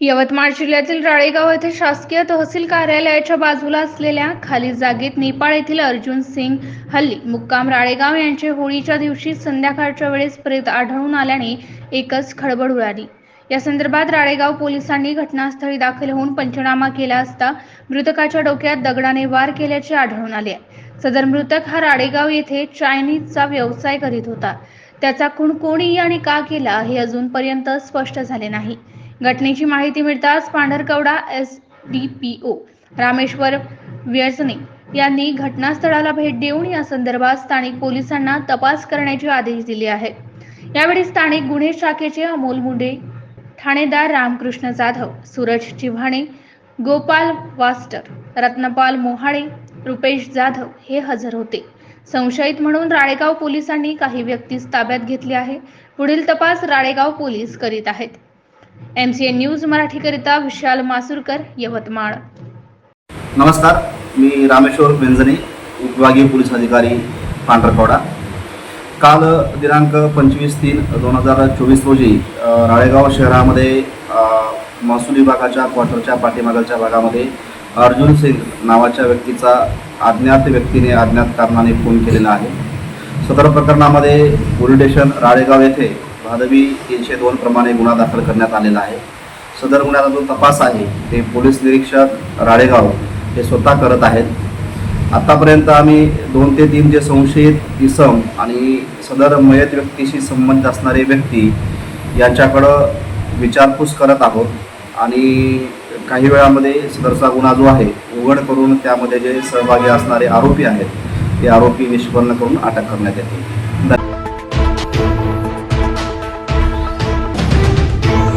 यवतमाळ जिल्ह्यातील राळेगाव येथे शासकीय तहसील कार्यालयाच्या बाजूला असलेल्या खाली जागेत नेपाळ येथील अर्जुन सिंग हल्ली मुक्काम राळेगाव यांचे होळीच्या दिवशी संध्याकाळच्या वेळेस प्रेत आढळून आल्याने एकच खळबळ उडाली. या संदर्भात राळेगाव पोलिसांनी घटनास्थळी दाखल होऊन पंचनामा केला असता मृतकाच्या डोक्यात दगडाने वार केल्याचे आढळून आले आहे. सदर मृतक हा राळेगाव येथे चायनीजचा व्यवसाय करीत होता. त्याचा खून कोणी आणि का केला हे अजूनपर्यंत स्पष्ट झाले नाही. घटनेची माहिती मिळताच Pandharkawada S D P O Rameshwar Vyasane यांनी घटनास्थळाला भेट देऊन या संदर्भात स्थानिक पोलिसांना तपास करण्याचे आदेश दिले आहेत. यावेळी स्थानिक गुन्हे शाखेचे अमोल मुंडे ठाणेदार रामकृष्ण जाधव सूरज चिव्हाणे गोपाल वास्टर रत्नपाल मोहाळे रुपेश जाधव हे हजर होते. संशयित म्हणून राळेगाव पोलिसांनी काही व्यक्तीस ताब्यात घेतले आहे. पुढील तपास राळेगाव पोलीस करीत आहेत. एम सी एन न्यूज मराठीकरिता विशाल मासुरकर यवतमाळ. नमस्कार मी रामेश्वर बेंजने विभागीय पोलीस अधिकारी पांढरकवडा. काल दिनांक पंचवीस तीन दोन हजार चोवीस रोजी राळेगाव शहरामध्ये महसूल विभागाच्या क्वार्टरच्या पाठीमागच्या भागामध्ये अर्जुन सिंग नावाच्या व्यक्तीचा अज्ञात व्यक्तीने अज्ञात कारणाने खून केलेला आहे. सदर प्रकरणामध्ये पोलीस स्टेशन राळेगाव येथे भादवी तीनशे दोन प्रमाणे गुन्हा दाखल करण्यात आलेला आहे. सदर गुन्ह्याचा जो तपास आहे ते पोलीस निरीक्षक राळेगाव हे स्वतः करत आहेत. आतापर्यंत आम्ही दोन ते तीन जे संशयित इसम आणि सदर मयत व्यक्तीशी संबंधित असणारे व्यक्ती यांच्याकडं विचारपूस करत आहोत आणि काही वेळामध्ये सदरचा गुन्हा जो आहे उघड करून त्यामध्ये जे सहभागी असणारे आरोपी आहेत ते आरोपी निष्पन्न करून अटक करण्यात येतील